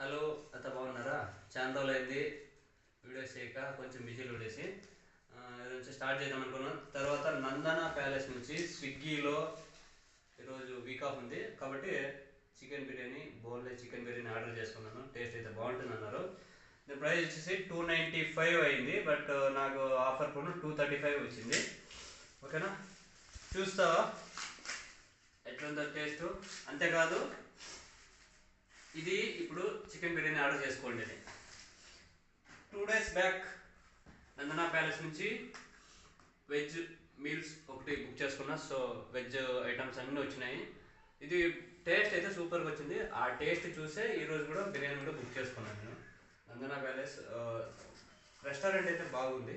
Hello అత్త బాగున్నారా? చాలా అయింది వీడియోస్ చేయక కొంచెం బిజీలు ఉండేసి. ఆ, నుంచి స్టార్ట్ చేద్దాం అనుకున్నాను తర్వాత నందన ప్యాలెస్ నుంచి స్విగ్గీలో ఈరోజు వీక్ ఆఫ్ ఉంది. కాబట్టి chicken biryani boneless chicken biryani order చేసుకున్నాను టేస్ట్ అయితే బాగుంటుంది అన్నారు దీని ప్రైస్ వచ్చేసి టూ నైంటీ ఫైవ్ అయింది. బట్ నాకు ఆఫర్ కూడా టూ థర్టీ ఫైవ్ వచ్చింది. ఓకేనా? చూస్తావా? ఎట్లుందో టేస్ట్? అంతేకాదు చికెన్ బిర్యానీ ఆర్డర్ చేసుకోండి two days back Nandana palace నుంచి వెజ్ మీల్స్ ఒకటి బుక్ చేసుకున్నా. సో వెజ్ ఐటమ్స్ అన్నీ వచ్చినాయి. ఇది టేస్ట్ అయితే సూపర్గా వచ్చింది. ఆ టేస్ట్ చూసే ఈరోజు కూడా బిర్యానీ కూడా బుక్ చేసుకున్నాను నేను. నందనా ప్యాలెస్ రెస్టారెంట్ అయితే బాగుంది.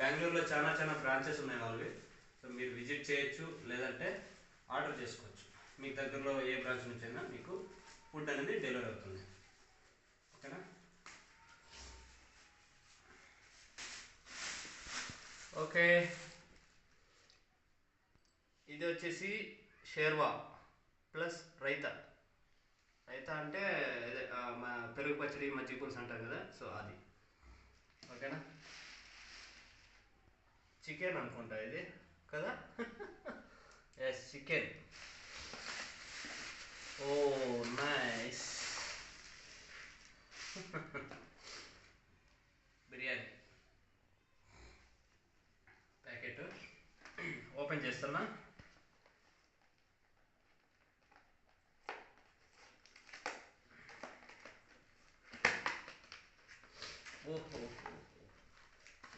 బెంగళూరులో చాలా చాలా బ్రాంచెస్ ఉన్నాయి వాళ్ళవి. సో మీరు విజిట్ చేయొచ్చు లేదంటే ఆర్డర్ చేసుకోవచ్చు. మీ దగ్గరలో ఏ బ్రాంచ్ నుంచైనా మీకు ఫుడ్ అనేది డెలివరీ అవుతుంది ఓకేనా ఓకే. ఇది వచ్చేసి షేర్వా ప్లస్ రైతా. రైతా అంటే ఇదే, మా పెరుగు పచ్చడి మజ్జిగ పులుసు అంటారు కదా సో అది. ఓకేనా? చికెన్ అనుకుంటా ఇది కదా? Yes chicken oh nice biryani packet open చేస్తున్నా. ఓహో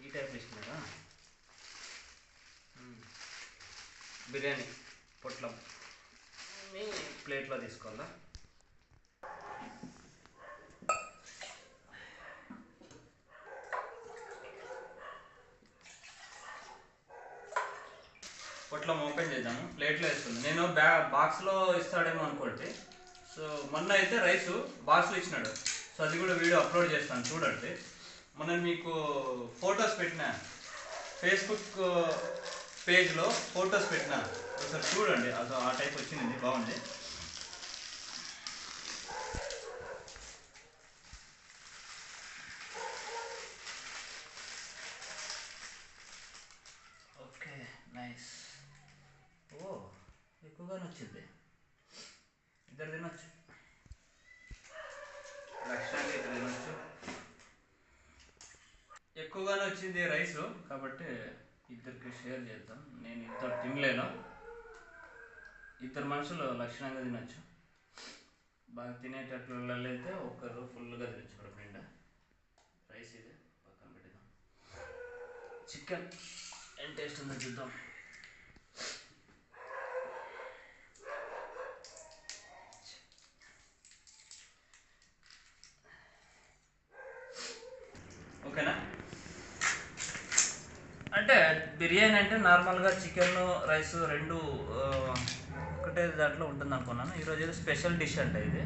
ఈ టైప్ ఇస్తున్నారా. బిర్యానీ పొట్లం. ప్లేట్లో తీసుకోవాలా? అట్లా ఓపెన్ చేద్దాము. ప్లేట్లో వేస్తుంది నేను బ్యా బాక్స్లో ఇస్తాడేమో అనుకోండి. సో మొన్న అయితే రైస్ బాక్స్లో ఇచ్చినాడు. సో అది కూడా వీడియో అప్లోడ్ చేస్తాను చూడండి. మొన్న మీకు ఫొటోస్ పెట్టిన ఫేస్బుక్ పేజ్లో ఫొటోస్ పెట్టిన ఒకసారి చూడండి. అదో ఆ టైప్ వచ్చింది బాగుంది. Okay nice. ఓ ఎక్కువగా నచ్చింది. ఇద్దరు తినొచ్చు లక్షణాలు ఇద్దరు తినొచ్చు ఎక్కువగానే వచ్చింది రైస్ కాబట్టి ఇద్దరికి షేర్ చేద్దాం. నేను ఇద్దరు తినలేను. ఇద్దరు మనుషులు లక్షణంగా తినొచ్చు. బాగా తినేటట్లు అయితే ఒక్కరు ఫుల్గా తినొచ్చు కడుపు నిండా. రైస్ ఇది. పక్కన పెడదాం చికెన్. ఏం టేస్ట్ ఉందో చూద్దాం ఓకేనా అంటే బిర్యానీ అంటే నార్మల్గా చికెన్ రైస్ రెండు ఒకటే దాంట్లో ఉంటుంది అనుకున్నాను ఈరోజు ఏదో స్పెషల్ డిష్ అంట ఇది.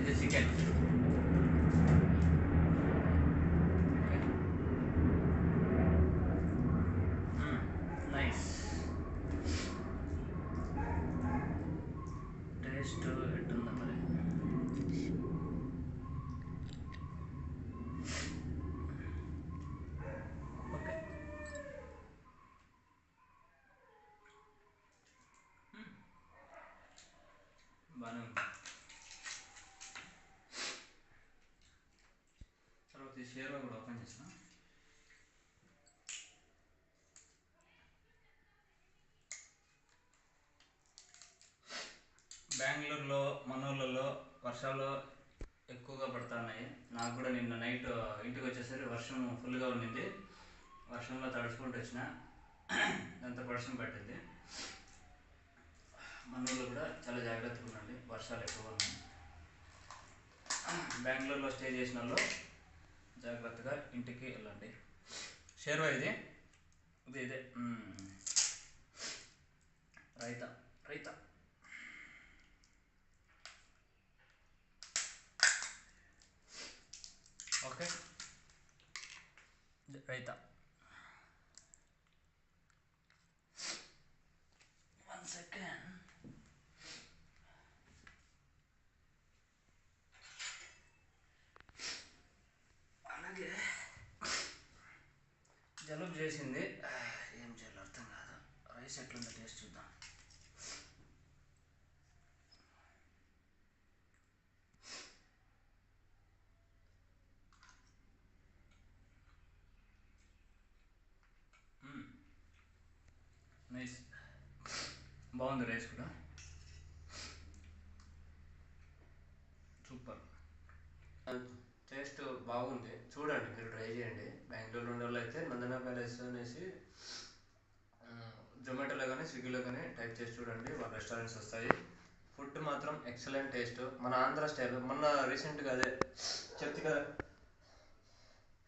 ఇది చికెన్. నైస్. టేస్ట్ ఎట్టుందా మరి ఓకే బాగానే ఉంది తర్వాత ఈ షేర్వా కూడా ఓపెన్ చేసిన బెంగళూరులో మనూర్లలో వర్షాలు ఎక్కువగా పడుతున్నాయి. నాకు కూడా నిన్న నైట్ ఇంటికి వచ్చేసరికి వర్షం ఫుల్గా ఉండింది. వర్షంలో తడుచుకుంటూ వచ్చిన. ఎంత వర్షం పట్టింది? మనూళ్ళు కూడా చాలా జాగ్రత్తగా ఉండండి. వర్షాలు ఎక్కువగా ఉన్నాయి. బెంగళూరులో స్టే చేసిన వాళ్ళు జాగ్రత్తగా ఇంటికి వెళ్ళండి. షేర్వా ఇది? ఇది ఇదే. రైత రైతా. ఓకే. రైతా. చేసింది. ఏం చేయాలో అర్థం కాదు. రైస్ ఎట్లుందో టేస్ట్ చూద్దాం. నైస్. బాగుంది రైస్ కూడా. సూపర్. టేస్ట్ బాగుంది. చూడండి మీరు ట్రై చేయండి. బెంగళూరు ఉండే వాళ్ళు అయితే నందన ప్యాలెస్ అనేసి జొమాటోలో కానీ స్విగ్గీలో కానీ టైప్ చేసి చూడండి. వాళ్ళ రెస్టారెంట్స్ వస్తాయి. ఫుడ్ మాత్రం ఎక్సలెంట్ టేస్ట్. మన ఆంధ్ర స్టైల్. మొన్న రీసెంట్గా అదే చెప్తే కదా.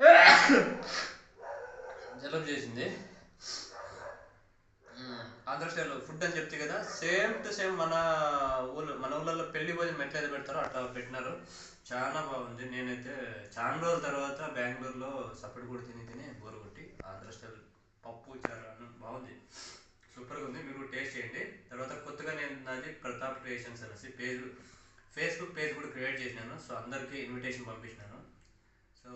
జలబ్ చేసింది. ఆంధ్ర స్టైల్లో ఫుడ్ అని చెప్తే కదా సేమ్ టు సేమ్ మన ఊళ్ళో మన ఊళ్ళలో పెళ్ళి భోజనం ఎట్లయితే పెడతారో అట్లా పెట్టినారు. చాలా బాగుంది. నేనైతే చాలా రోజుల తర్వాత బెంగళూరులో సపరేట్ కూడా తిని తిని బోరు కొట్టి ఆంధ్ర స్టైల్ పప్పు చారు బాగుంది. సూపర్గా ఉంది. మీరు టేస్ట్ చేయండి. తర్వాత కొత్తగా నేను నాది ప్రతాప్ క్రియేషన్స్ అనేసి పేజ్ ఫేస్బుక్ పేజ్ కూడా క్రియేట్ చేసినాను. సో అందరికీ ఇన్విటేషన్ పంపించినాను. సో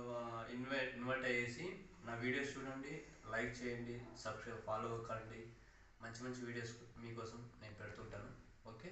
ఇన్వైట్ ఇన్వైట్ అయ్యేసి నా వీడియోస్ చూడండి. లైక్ చేయండి. సబ్స్క్రైబ్ ఫాలో కండి మంచి మంచి వీడియోస్ మీకోసం నేను పెడుతుంటాను ఓకే?